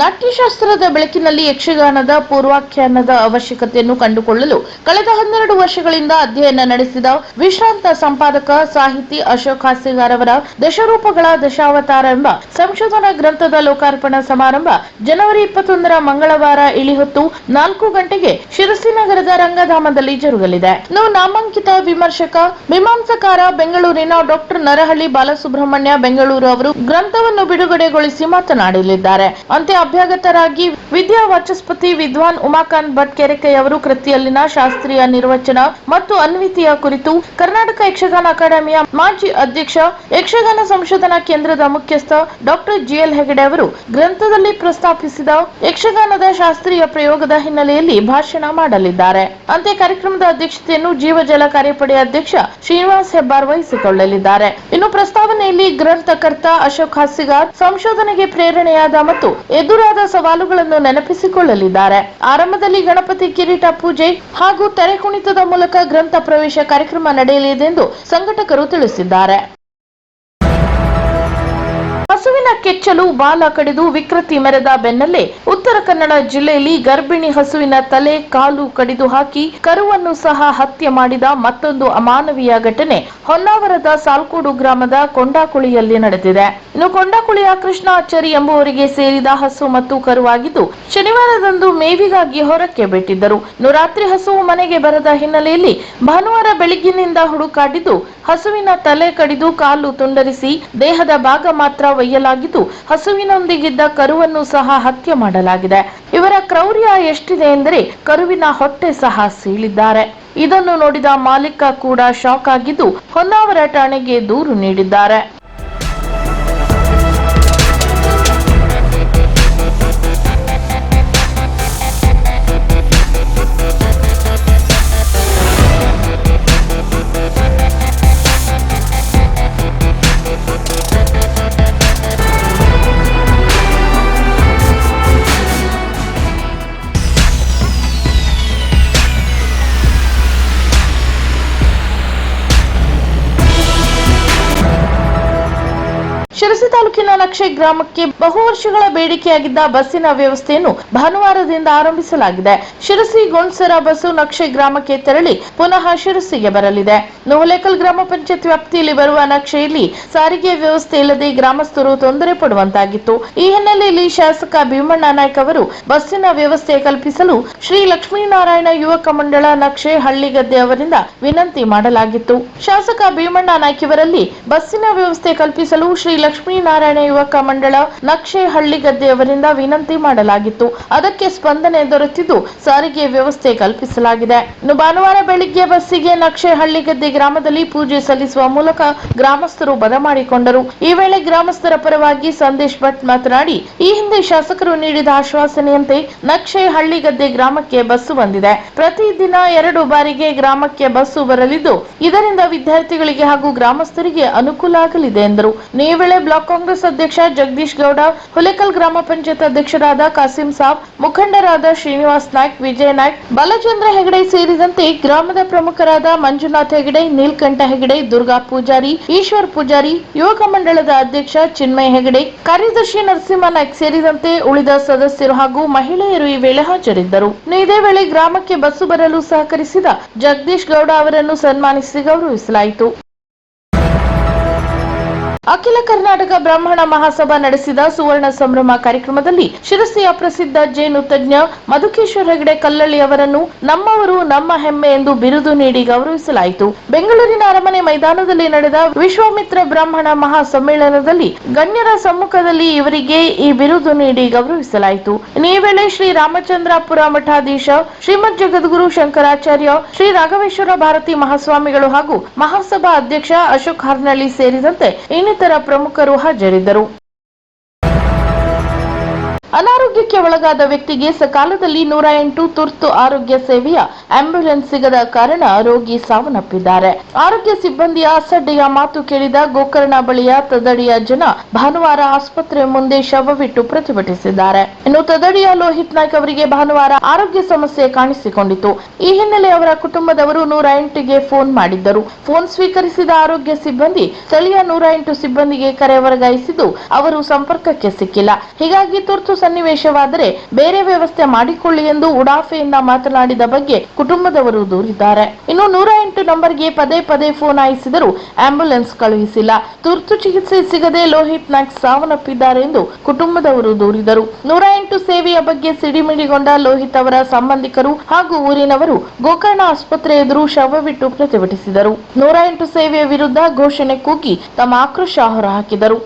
ನಾಟ್ಯಶಾಸ್ತ್ರದ ಬೆಳಕಿನಲ್ಲಿ ಯಕ್ಷಗಾನದ ಪೂರ್ವಾಖ್ಯಾನದ ಅವಶ್ಯಕತೆಯನ್ನು ಕಂಡುಕೊಳ್ಳಲು ಕಳೆದ ಹನ್ನೆರಡು ವರ್ಷಗಳಿಂದ ಅಧ್ಯಯನ ನಡೆಸಿದ ವಿಶ್ರಾಂತ ಸಂಪಾದಕ ಸಾಹಿತಿ ಅಶೋಕ್ ಹಾಸಿಗಾರ್ ಅವರ ದಶರೂಪಗಳ ದಶಾವತಾರ ಎಂಬ ಸಂಶೋಧನಾ ಗ್ರಂಥದ ಲೋಕಾರ್ಪಣಾ ಸಮಾರಂಭ ಜನವರಿ ಇಪ್ಪತ್ತೊಂದರ ಮಂಗಳವಾರ ಇಳಿಹೊತ್ತು ನಾಲ್ಕು ಗಂಟೆಗೆ ಶಿರಸಿ ನಗರದ ರಂಗಧಾಮದಲ್ಲಿ ಜರುಗಲಿದೆ. ನಾಮಾಂಕಿತ ವಿಮರ್ಶಕ, ಮೀಮಾಂಸಕಾರ ಬೆಂಗಳೂರಿನ ಡಾಕ್ಟರ್ ನರಹಳ್ಳಿ ಬಾಲಸುಬ್ರಹ್ಮಣ್ಯ ಬೆಂಗಳೂರು ಅವರು ಗ್ರಂಥವನ್ನು ಬಿಡುಗಡೆಗೊಳಿಸಿ ಮಾತನಾಡಲಿದ್ದಾರೆ. ಅಂತೆ ಅಭ್ಯಾಗತರಾಗಿ ವಿದ್ಯಾ ವಾಚಸ್ಪತಿ ವಿದ್ವಾನ್ ಉಮಾಕಾಂತ್ ಭಟ್ ಕೆರೆಕೆಯವರು ಕೃತಿಯಲ್ಲಿನ ಶಾಸ್ತ್ರೀಯ ನಿರ್ವಚನ ಮತ್ತು ಅನ್ವಿತಿಯ ಕುರಿತು ಕರ್ನಾಟಕ ಯಕ್ಷಗಾನ ಅಕಾಡೆಮಿಯ ಮಾಜಿ ಅಧ್ಯಕ್ಷ ಯಕ್ಷಗಾನ ಸಂಶೋಧನಾ ಕೇಂದ್ರದ ಮುಖ್ಯಸ್ಥ ಡಾಕ್ಟರ್ ಜಿಎಲ್ ಹೆಗಡೆ ಅವರು ಗ್ರಂಥದಲ್ಲಿ ಪ್ರಸ್ತಾಪಿಸಿದ ಯಕ್ಷಗಾನದ ಶಾಸ್ತ್ರೀಯ ಪ್ರಯೋಗದ ಹಿನ್ನೆಲೆಯಲ್ಲಿ ಭಾಷಣ ಮಾಡಲಿದ್ದಾರೆ. ಅಂತೆ ಕಾರ್ಯಕ್ರಮದ ಅಧ್ಯಕ್ಷತೆಯನ್ನು ಜೀವಜಲ ಕಾರ್ಯಪಡೆ ಅಧ್ಯಕ್ಷ ಶ್ರೀನಿವಾಸ್ ಹೆಬ್ಬಾರ್ ವಹಿಸಿಕೊಳ್ಳಲಿದ್ದಾರೆ. ಇನ್ನು ಪ್ರಸ್ತಾವನೆಯಲ್ಲಿ ಗ್ರಂಥಕರ್ತ ಅಶೋಕ್ ಹಾಸಿಗಾರ್ ಸಂಶೋಧನೆಗೆ ಪ್ರೇರಣೆಯಾದ ಮತ್ತು ಎದುರಾದ ಸವಾಲುಗಳನ್ನು ನೆನಪಿಸಿಕೊಳ್ಳಲಿದ್ದಾರೆ. ಆರಂಭದಲ್ಲಿ ಗಣಪತಿ ಕಿರೀಟ ಪೂಜೆ ಹಾಗೂ ತೆರೆ ಕುಣಿತದ ಮೂಲಕ ಗ್ರಂಥ ಪ್ರವೇಶ ಕಾರ್ಯಕ್ರಮ ನಡೆಯಲಿದೆ ಎಂದು ಸಂಘಟಕರು ತಿಳಿಸಿದ್ದಾರೆ. ಹಸುವಿನ ಕೆಚ್ಚಲು ಬಾಲ ಕಡಿದು ವಿಕೃತಿ ಮೆರೆದ ಬೆನ್ನಲ್ಲೇ ಉತ್ತರ ಕನ್ನಡ ಜಿಲ್ಲೆಯಲ್ಲಿ ಗರ್ಭಿಣಿ ಹಸುವಿನ ತಲೆ ಕಾಲು ಕಡಿದು ಹಾಕಿ ಕರುವನ್ನು ಸಹ ಹತ್ಯೆ ಮಾಡಿದ ಮತ್ತೊಂದು ಅಮಾನವೀಯ ಘಟನೆ ಹೊನ್ನಾವರದ ಸಾಲ್ಕೋಡು ಗ್ರಾಮದ ಕೊಂಡಾಕುಳಿಯಲ್ಲಿ ನಡೆದಿದೆ. ಇನ್ನು ಕೊಂಡಾಕುಳಿಯ ಕೃಷ್ಣಾಚಾರಿ ಎಂಬುವರಿಗೆ ಸೇರಿದ ಹಸು ಮತ್ತು ಕರುವಾಗಿದ್ದು ಶನಿವಾರದಂದು ಮೇವಿಗಾಗಿ ಹೊರಕ್ಕೆ ಬಿಟ್ಟಿದ್ದರು. ಇನ್ನು ರಾತ್ರಿ ಹಸು ಮನೆಗೆ ಬರದ ಹಿನ್ನೆಲೆಯಲ್ಲಿ ಭಾನುವಾರ ಬೆಳಗ್ಗಿನಿಂದ ಹುಡುಕಾಡಿದ್ದು, ಹಸುವಿನ ತಲೆ ಕಡಿದು ಕಾಲು ತುಂಡರಿಸಿ ದೇಹದ ಭಾಗ ಮಾತ್ರ ಒಯ್ಯಲಾಗಿದ್ದು ಹಸುವಿನೊಂದಿಗಿದ್ದ ಕರುವನ್ನು ಸಹ ಹತ್ಯೆ ಮಾಡಲಾಗಿದೆ. ಇವರ ಕ್ರೌರ್ಯ ಎಷ್ಟಿದೆ ಎಂದರೆ ಕರುವಿನ ಹೊಟ್ಟೆ ಸಹ ಸೀಳಿದ್ದಾರೆ. ಇದನ್ನು ನೋಡಿದ ಮಾಲೀಕ ಕೂಡ ಶಾಕ್ ಆಗಿದ್ದು ಹೊನ್ನಾವರ ಠಾಣೆಗೆ ದೂರು ನೀಡಿದ್ದಾರೆ. ಶಿರಸಿ ತಾಲೂಕಿನ ನಕ್ಷೆ ಗ್ರಾಮಕ್ಕೆ ಬಹು ವರ್ಷಗಳ ಬೇಡಿಕೆಯಾಗಿದ್ದ ಬಸ್ಸಿನ ವ್ಯವಸ್ಥೆಯನ್ನು ಭಾನುವಾರದಿಂದ ಆರಂಭಿಸಲಾಗಿದೆ. ಶಿರಸಿ ಗೊಂಡ್ಸರ ಬಸ್ಸು ನಕ್ಷೆ ಗ್ರಾಮಕ್ಕೆ ತೆರಳಿ ಪುನಃ ಶಿರಸಿಗೆ ಬರಲಿದೆ. ನೋಹಲೇಕಲ್ ಗ್ರಾಮ ಪಂಚಾಯತ್ ವ್ಯಾಪ್ತಿಯಲ್ಲಿ ಬರುವ ನಕ್ಷೆಯಲ್ಲಿ ಸಾರಿಗೆ ವ್ಯವಸ್ಥೆ ಇಲ್ಲದೆ ಗ್ರಾಮಸ್ಥರು ತೊಂದರೆ ಪಡುವಂತಾಗಿತ್ತು. ಈ ಹಿನ್ನೆಲೆಯಲ್ಲಿ ಶಾಸಕ ಭೀಮಣ್ಣ ನಾಯ್ಕ ಅವರು ಬಸ್ಸಿನ ವ್ಯವಸ್ಥೆ ಕಲ್ಪಿಸಲು ಶ್ರೀ ಲಕ್ಷ್ಮೀನಾರಾಯಣ ಯುವಕ ಮಂಡಳ ನಕ್ಷೆ ಹಳ್ಳಿಗದ್ದೆ ಅವರಿಂದ ವಿನಂತಿ ಮಾಡಲಾಗಿತ್ತು. ಶಾಸಕ ಭೀಮಣ್ಣ ನಾಯ್ಕ ಇವರಲ್ಲಿ ಬಸ್ಸಿನ ವ್ಯವಸ್ಥೆ ಕಲ್ಪಿಸಲು ಶ್ರೀ ಲಕ್ಷ್ಮೀನಾರಾಯಣ ಯುವಕ ಮಂಡಳ ನಕ್ಷೆ ಹಳ್ಳಿಗದ್ದೆ ಅವರಿಂದ ವಿನಂತಿ ಮಾಡಲಾಗಿತ್ತು. ಅದಕ್ಕೆ ಸ್ಪಂದನೆ ದೊರೆತಿದ್ದು ಸಾರಿಗೆ ವ್ಯವಸ್ಥೆ ಕಲ್ಪಿಸಲಾಗಿದೆ. ಇನ್ನು ಭಾನುವಾರ ಬೆಳಿಗ್ಗೆ ಬಸ್ಸಿಗೆ ನಕ್ಷೆ ಹಳ್ಳಿಗದ್ದೆ ಗ್ರಾಮದಲ್ಲಿ ಪೂಜೆ ಸಲ್ಲಿಸುವ ಮೂಲಕ ಗ್ರಾಮಸ್ಥರು ಬರಮಾಡಿಕೊಂಡರು ಈ ವೇಳೆ ಗ್ರಾಮಸ್ಥರ ಪರವಾಗಿ ಸಂದೇಶ್ ಭಟ್ ಮಾತನಾಡಿ, ಈ ಹಿಂದೆ ಶಾಸಕರು ನೀಡಿದ ಆಶ್ವಾಸನೆಯಂತೆ ನಕ್ಷೆ ಹಳ್ಳಿಗದ್ದೆ ಗ್ರಾಮಕ್ಕೆ ಬಸ್ಸು ಬಂದಿದೆ. ಪ್ರತಿದಿನ ಎರಡು ಬಾರಿಗೆ ಗ್ರಾಮಕ್ಕೆ ಬಸ್ಸು ಬರಲಿದ್ದು, ಇದರಿಂದ ವಿದ್ಯಾರ್ಥಿಗಳಿಗೆ ಹಾಗೂ ಗ್ರಾಮಸ್ಥರಿಗೆ ಅನುಕೂಲ ಆಗಲಿದೆ ಎಂದರು. ಈ ವೇಳೆ ಬ್ಲಾಕ್ ಕಾಂಗ್ರೆಸ್ ಅಧ್ಯಕ್ಷ ಜಗದೀಶ್ ಗೌಡ, ಹುಲೇಕಲ್ ಗ್ರಾಮ ಪಂಚಾಯತ್ ಅಧ್ಯಕ್ಷರಾದ ಕಾಸಿಂ ಸಾಬ್, ಮುಖಂಡರಾದ ಶ್ರೀನಿವಾಸ್ ನಾಯ್ಕ್, ವಿಜಯ ನಾಯ್ಕ್, ಬಾಲಚಂದ್ರ ಹೆಗಡೆ ಸೇರಿದಂತೆ ಗ್ರಾಮದ ಪ್ರಮುಖರಾದ ಮಂಜುನಾಥ್ ಹೆಗಡೆ, ನೀಲ್ಕಂಠ ಹೆಗಡೆ, ದುರ್ಗಾ ಪೂಜಾರಿ, ಈಶ್ವರ್ ಪೂಜಾರಿ, ಯುವಕ ಮಂಡಳದ ಅಧ್ಯಕ್ಷ ಚಿನ್ಮಯ ಹೆಗಡೆ, ಕಾರ್ಯದರ್ಶಿ ನರಸಿಂಹ ನಾಯ್ಕ್ ಸೇರಿದಂತೆ ಉಳಿದ ಸದಸ್ಯರು ಹಾಗೂ ಮಹಿಳೆಯರು ಈ ವೇಳೆ ಹಾಜರಿದ್ದರು. ಇದೇ ವೇಳೆ ಗ್ರಾಮಕ್ಕೆ ಬಸ್ಸು ಬರಲು ಸಹಕರಿಸಿದ ಜಗದೀಶ್ ಗೌಡ ಅವರನ್ನು ಸನ್ಮಾನಿಸಿ ಗೌರವಿಸಲಾಯಿತು. ಅಖಿಲ ಕರ್ನಾಟಕ ಬ್ರಾಹ್ಮಣ ಮಹಾಸಭಾ ನಡೆಸಿದ ಸುವರ್ಣ ಸಂಭ್ರಮ ಕಾರ್ಯಕ್ರಮದಲ್ಲಿ ಶಿರಸಿಯ ಪ್ರಸಿದ್ಧ ಜೇನು ತಜ್ಞ ಮಧುಕೇಶ್ವರ ಹೆಗಡೆ ಕಲ್ಲಳ್ಳಿ ಅವರನ್ನು ನಮ್ಮವರು ನಮ್ಮ ಹೆಮ್ಮೆ ಎಂದು ಬಿರುದು ನೀಡಿ ಗೌರವಿಸಲಾಯಿತು. ಬೆಂಗಳೂರಿನ ಅರಮನೆ ಮೈದಾನದಲ್ಲಿ ನಡೆದ ವಿಶ್ವಾಮಿತ್ರ ಬ್ರಾಹ್ಮಣ ಮಹಾ ಸಮ್ಮೇಳನದಲ್ಲಿ ಗಣ್ಯರ ಸಮ್ಮುಖದಲ್ಲಿ ಇವರಿಗೆ ಈ ಬಿರುದು ನೀಡಿ ಗೌರವಿಸಲಾಯಿತು. ಈ ವೇಳೆ ಶ್ರೀ ರಾಮಚಂದ್ರಾಪುರ ಮಠಾಧೀಶ ಶ್ರೀಮದ್ ಜಗದ್ಗುರು ಶಂಕರಾಚಾರ್ಯ ಶ್ರೀ ರಾಘವೇಶ್ವರ ಭಾರತಿ ಮಹಾಸ್ವಾಮಿಗಳು ಹಾಗೂ ಮಹಾಸಭಾ ಅಧ್ಯಕ್ಷ ಅಶೋಕ್ ಹಾರ್ನಳ್ಳಿ ಸೇರಿದಂತೆ ಇನ್ನಿತರ ಪ್ರಮುಖರು ಹಾಜರಿದ್ದರು. ಅನಾರೋಗ್ಯಕ್ಕೆ ಒಳಗಾದ ವ್ಯಕ್ತಿಗೆ ಸಕಾಲದಲ್ಲಿ ನೂರ ಎಂಟು ತುರ್ತು ಆರೋಗ್ಯ ಸೇವೆಯ ಆಂಬ್ಯುಲೆನ್ಸ್ ಸಿಗದ ಕಾರಣ ರೋಗಿ ಸಾವನ್ನಪ್ಪಿದ್ದಾರೆ. ಆರೋಗ್ಯ ಸಿಬ್ಬಂದಿಯ ಅಸಡ್ಡೆಯ ಮಾತು ಕೇಳಿದ ಗೋಕರ್ಣ ಬಳಿಯ ತದಡಿಯ ಜನ ಭಾನುವಾರ ಆಸ್ಪತ್ರೆ ಮುಂದೆ ಶವವಿಟ್ಟು ಪ್ರತಿಭಟಿಸಿದ್ದಾರೆ. ಇನ್ನು ತದಡಿಯ ಲೋಹಿತ್ ನಾಯ್ಕ್ ಅವರಿಗೆ ಭಾನುವಾರ ಆರೋಗ್ಯ ಸಮಸ್ಯೆ ಕಾಣಿಸಿಕೊಂಡಿತು. ಈ ಹಿನ್ನೆಲೆ ಅವರ ಕುಟುಂಬದವರು ನೂರ ಎಂಟಿಗೆ ಫೋನ್ ಮಾಡಿದ್ದರು. ಫೋನ್ ಸ್ವೀಕರಿಸಿದ ಆರೋಗ್ಯ ಸಿಬ್ಬಂದಿ ಸ್ಥಳೀಯ ನೂರ ಎಂಟು ಸಿಬ್ಬಂದಿಗೆ ಕರೆ ವರ್ಗಾಯಿಸಿದ್ದು ಅವರು ಸಂಪರ್ಕಕ್ಕೆ ಸಿಕ್ಕಿಲ್ಲ. ಹೀಗಾಗಿ ತುರ್ತು ಸನ್ನಿವೇಶವಾದರೆ ಬೇರೆ ವ್ಯವಸ್ಥೆ ಮಾಡಿಕೊಳ್ಳಿ ಎಂದು ಉಡಾಫೆಯಿಂದ ಮಾತನಾಡಿದ ಬಗ್ಗೆ ಕುಟುಂಬದವರು ದೂರಿದ್ದಾರೆ. ಇನ್ನು ನೂರ ಎಂಟು ನಂಬರ್ಗೆ ಪದೇ ಪದೇ ಫೋನ್ ಆಯಿಸಿದರೂ ಆಂಬ್ಯುಲೆನ್ಸ್ ಕಳುಹಿಸಿಲ್ಲ. ತುರ್ತು ಚಿಕಿತ್ಸೆ ಸಿಗದೆ ಲೋಹಿತ್ ನಾಗ್ ಸಾವನ್ನಪ್ಪಿದ್ದಾರೆ ಎಂದು ಕುಟುಂಬದವರು ದೂರಿದರು. ನೂರ ಎಂಟು ಸೇವೆಯ ಬಗ್ಗೆ ಸಿಡಿಮಿಡಿಗೊಂಡ ಲೋಹಿತ್ ಅವರ ಸಂಬಂಧಿಕರು ಹಾಗೂ ಊರಿನವರು ಗೋಕರ್ಣ ಆಸ್ಪತ್ರೆ ಎದುರು ಶವವಿಟ್ಟು ಪ್ರತಿಭಟಿಸಿದರು. ನೂರ ಎಂಟು ಸೇವೆಯ ವಿರುದ್ಧ ಘೋಷಣೆ ಕೂಗಿ ತಮ್ಮ ಆಕ್ರೋಶ ಹೊರಹಾಕಿದರು.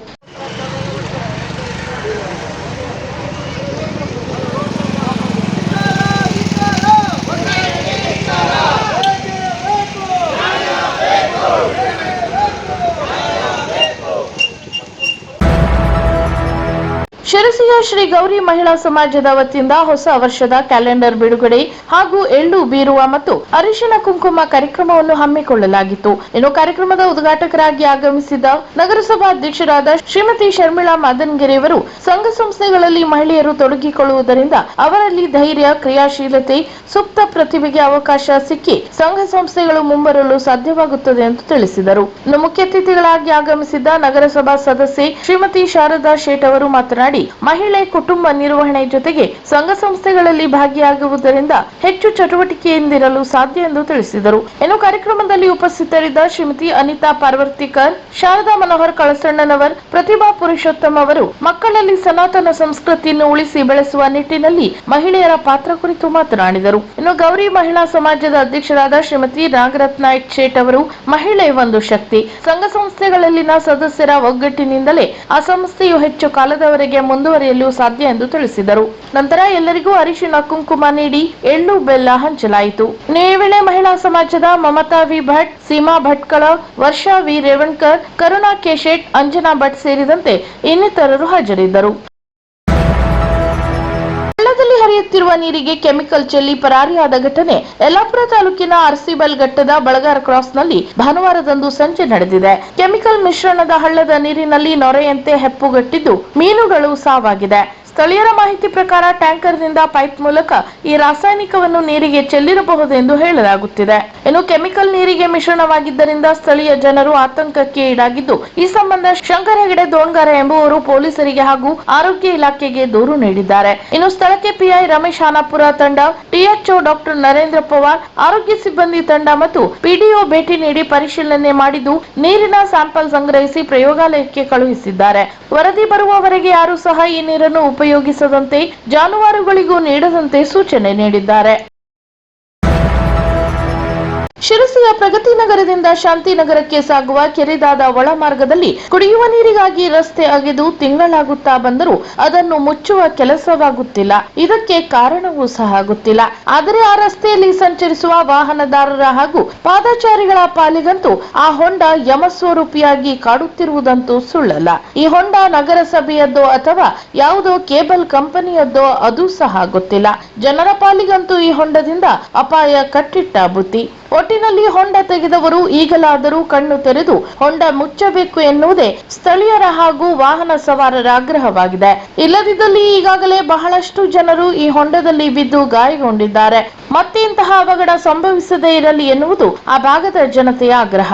ಶ್ರೀ ಗೌರಿ ಮಹಿಳಾ ಸಮಾಜದ ವತಿಯಿಂದ ಹೊಸ ವರ್ಷದ ಕ್ಯಾಲೆಂಡರ್ ಬಿಡುಗಡೆ ಹಾಗೂ ಎಳ್ಳು ಬೀರುವ ಮತ್ತು ಅರಿಶಿನ ಕುಂಕುಮ ಕಾರ್ಯಕ್ರಮವನ್ನು ಹಮ್ಮಿಕೊಳ್ಳಲಾಗಿತ್ತು. ಇನ್ನು ಕಾರ್ಯಕ್ರಮದ ಉದ್ಘಾಟಕರಾಗಿ ಆಗಮಿಸಿದ ನಗರಸಭಾ ಅಧ್ಯಕ್ಷರಾದ ಶ್ರೀಮತಿ ಶರ್ಮಿಳಾ ಮಾದನ್ಗೆರೆಯವರು ಸಂಘ ಸಂಸ್ಥೆಗಳಲ್ಲಿ ಮಹಿಳೆಯರು ತೊಡಗಿಕೊಳ್ಳುವುದರಿಂದ ಅವರಲ್ಲಿ ಧೈರ್ಯ, ಕ್ರಿಯಾಶೀಲತೆ, ಸುಪ್ತ ಪ್ರತಿಭೆಗೆ ಅವಕಾಶ ಸಿಕ್ಕಿ ಸಂಘ ಸಂಸ್ಥೆಗಳು ಮುಂಬರಲು ಸಾಧ್ಯವಾಗುತ್ತದೆ ಎಂದು ತಿಳಿಸಿದರು. ಇನ್ನು ಮುಖ್ಯ ಅತಿಥಿಗಳಾಗಿ ಆಗಮಿಸಿದ್ದ ನಗರಸಭಾ ಸದಸ್ಯೆ ಶ್ರೀಮತಿ ಶಾರದಾ ಶೇಟ್ ಅವರು ಮಾತನಾಡಿ ಮಹಿಳೆ ಕುಟುಂಬ ನಿರ್ವಹಣೆ ಜೊತೆಗೆ ಸಂಘ ಸಂಸ್ಥೆಗಳಲ್ಲಿ ಭಾಗಿಯಾಗುವುದರಿಂದ ಹೆಚ್ಚು ಚಟುವಟಿಕೆಯಿಂದಿರಲು ಸಾಧ್ಯ ಎಂದು ತಿಳಿಸಿದರು. ಇನ್ನು ಕಾರ್ಯಕ್ರಮದಲ್ಲಿ ಉಪಸ್ಥಿತರಿದ್ದ ಶ್ರೀಮತಿ ಅನಿತಾ ಪಾರ್ವರ್ತಿಕರ್, ಶಾರದಾ ಮನೋಹರ್ ಕಳಸಣ್ಣನವರ್, ಪ್ರತಿಭಾ ಪುರುಷೋತ್ತಮ್ ಅವರು ಮಕ್ಕಳಲ್ಲಿ ಸನಾತನ ಸಂಸ್ಕೃತಿಯನ್ನು ಉಳಿಸಿ ಬೆಳೆಸುವ ನಿಟ್ಟಿನಲ್ಲಿ ಮಹಿಳೆಯರ ಪಾತ್ರ ಕುರಿತು ಮಾತನಾಡಿದರು. ಇನ್ನು ಗೌರಿ ಮಹಿಳಾ ಸಮಾಜದ ಅಧ್ಯಕ್ಷರಾದ ಶ್ರೀಮತಿ ನಾಗರತ್ನ ಶೇಟ್ ಅವರು ಮಹಿಳೆ ಒಂದು ಶಕ್ತಿ. ಸಂಘ ಸಂಸ್ಥೆಗಳಲ್ಲಿನ ಸದಸ್ಯರ ಒಗ್ಗಟ್ಟಿನಿಂದಲೇ ಆ ಸಂಸ್ಥೆಯು ಹೆಚ್ಚು ಕಾಲದವರೆಗೆ ಮುಂದುವರಿಯಲು ಸಾಧ್ಯ ಎಂದು ತಿಳಿಸಿದರು. ನಂತರ ಎಲ್ಲರಿಗೂ ಅರಿಶಿನ ಕುಂಕುಮ ನೀಡಿ ಎಳ್ಳು ಬೆಲ್ಲ ಹಂಚಲಾಯಿತು. ನೇವಳೆ ಮಹಿಳಾ ಸಮಾಜದ Mamata V Bhat, Seema Bhatkal Varsha V Revankar, Karuna K Shet Anjana Bhat ಸೇರಿದಂತೆ ಇನ್ನಿತರರು ಹಾಜರಿದ್ದರು. ಹಳ್ಳದಲ್ಲಿ ಹರಿಯುತ್ತಿರುವ ನೀರಿಗೆ ಕೆಮಿಕಲ್ ಚೆಲ್ಲಿ ಪರಾರಿಯಾದ ಘಟನೆ. ಯಲ್ಲಾಪುರ ತಾಲೂಕಿನ ಅರ್ಸಿಬಲ್ ಘಟ್ಟದ ಬಳಗಾರ ಕ್ರಾಸ್ನಲ್ಲಿ ಭಾನುವಾರದಂದು ಸಂಜೆ ನಡೆದಿದೆ. ಕೆಮಿಕಲ್ ಮಿಶ್ರಣದ ಹಳ್ಳದ ನೀರಿನಲ್ಲಿ ನೊರೆಯಂತೆ ಹೆಪ್ಪುಗಟ್ಟಿದ್ದು ಮೀನುಗಳು ಸಾವಾಗಿದೆ. ಸ್ಥಳೀಯರ ಮಾಹಿತಿ ಪ್ರಕಾರ ಟ್ಯಾಂಕರ್ನಿಂದ ಪೈಪ್ ಮೂಲಕ ಈ ರಾಸಾಯನಿಕವನ್ನು ನೀರಿಗೆ ಚೆಲ್ಲಿರಬಹುದು ಎಂದು ಹೇಳಲಾಗುತ್ತಿದೆ. ಇನ್ನು ಕೆಮಿಕಲ್ ನೀರಿಗೆ ಮಿಶ್ರಣವಾಗಿದ್ದರಿಂದ ಸ್ಥಳೀಯ ಜನರು ಆತಂಕಕ್ಕೆ ಈಡಾಗಿದ್ದು, ಈ ಸಂಬಂಧ ಶಂಕರ ಹೆಗಡೆ ದೋಣ್ಗಾರ ಎಂಬುವರು ಪೊಲೀಸರಿಗೆ ಹಾಗೂ ಆರೋಗ್ಯ ಇಲಾಖೆಗೆ ದೂರು ನೀಡಿದ್ದಾರೆ. ಇನ್ನು ಸ್ಥಳಕ್ಕೆ ಪಿಐ ರಮೇಶ್ ಹಾನಾಪುರ ತಂಡ, ಟಿಎಚ್ಒ ಡಾಕ್ಟರ್ ನರೇಂದ್ರ ಪವಾರ್, ಆರೋಗ್ಯ ಸಿಬ್ಬಂದಿ ತಂಡ ಮತ್ತು ಪಿಡಿಒ ಭೇಟಿ ನೀಡಿ ಪರಿಶೀಲನೆ ಮಾಡಿದ್ದು, ನೀರಿನ ಸ್ಯಾಂಪಲ್ ಸಂಗ್ರಹಿಸಿ ಪ್ರಯೋಗಾಲಯಕ್ಕೆ ಕಳುಹಿಸಿದ್ದಾರೆ. ವರದಿ ಬರುವವರೆಗೆ ಯಾರೂ ಸಹ ಈ ನೀರನ್ನು ಉಪಯೋಗಿಸದಂತೆ ಜಾನುವಾರುಗಳಿಗೂ ನೀಡದಂತೆ ಸೂಚನೆ ನೀಡಿದ್ದಾರೆ. ಶಿರಸಿಯ ಪ್ರಗತಿ ನಗರದಿಂದ ಶಾಂತಿನಗರಕ್ಕೆ ಸಾಗುವ ಕೆರೆದಾದ ಒಳಮಾರ್ಗದಲ್ಲಿ ಕುಡಿಯುವ ನೀರಿಗಾಗಿ ರಸ್ತೆ ಅಗೆದು ತಿಂಗಳಾಗುತ್ತಾ ಬಂದರೂ ಅದನ್ನು ಮುಚ್ಚುವ ಕೆಲಸವಾಗುತ್ತಿಲ್ಲ. ಇದಕ್ಕೆ ಕಾರಣವೂ ಸಹ ಗೊತ್ತಿಲ್ಲ. ಆದರೆ ಆ ರಸ್ತೆಯಲ್ಲಿ ಸಂಚರಿಸುವ ವಾಹನದಾರರ ಹಾಗೂ ಪಾದಚಾರಿಗಳ ಪಾಲಿಗಂತೂ ಆ ಹೊಂಡ ಯಮಸ್ವರೂಪಿಯಾಗಿ ಕಾಡುತ್ತಿರುವುದಂತೂ ಸುಳ್ಳಲ್ಲ. ಈ ಹೊಂಡ ನಗರಸಭೆಯದ್ದೋ ಅಥವಾ ಯಾವುದೋ ಕೇಬಲ್ ಕಂಪನಿಯದ್ದೋ ಅದು ಸಹ ಗೊತ್ತಿಲ್ಲ. ಜನರ ಪಾಲಿಗಂತೂ ಈ ಹೊಂಡದಿಂದ ಅಪಾಯ ಕಟ್ಟಿಟ್ಟ ಬುತ್ತಿ ಒಟ್ಟಿನಲ್ಲಿ ಹೊಂಡ ತೆಗೆದವರು ಈಗಲಾದರೂ ಕಣ್ಣು ತೆರೆದು ಹೊಂಡ ಮುಚ್ಚಬೇಕು ಎನ್ನುವುದೇ ಸ್ಥಳೀಯರ ಹಾಗೂ ವಾಹನ ಸವಾರರ ಆಗ್ರಹವಾಗಿದೆ. ಇಲ್ಲದಿದ್ದಲ್ಲಿ ಈಗಾಗಲೇ ಬಹಳಷ್ಟು ಜನರು ಈ ಹೊಂಡದಲ್ಲಿ ಬಿದ್ದು ಗಾಯಗೊಂಡಿದ್ದಾರೆ. ಮತ್ತೆ ಇಂತಹ ಅವಘಡ ಸಂಭವಿಸದೇ ಇರಲಿ ಎನ್ನುವುದು ಆ ಭಾಗದ ಜನತೆಯ ಆಗ್ರಹ.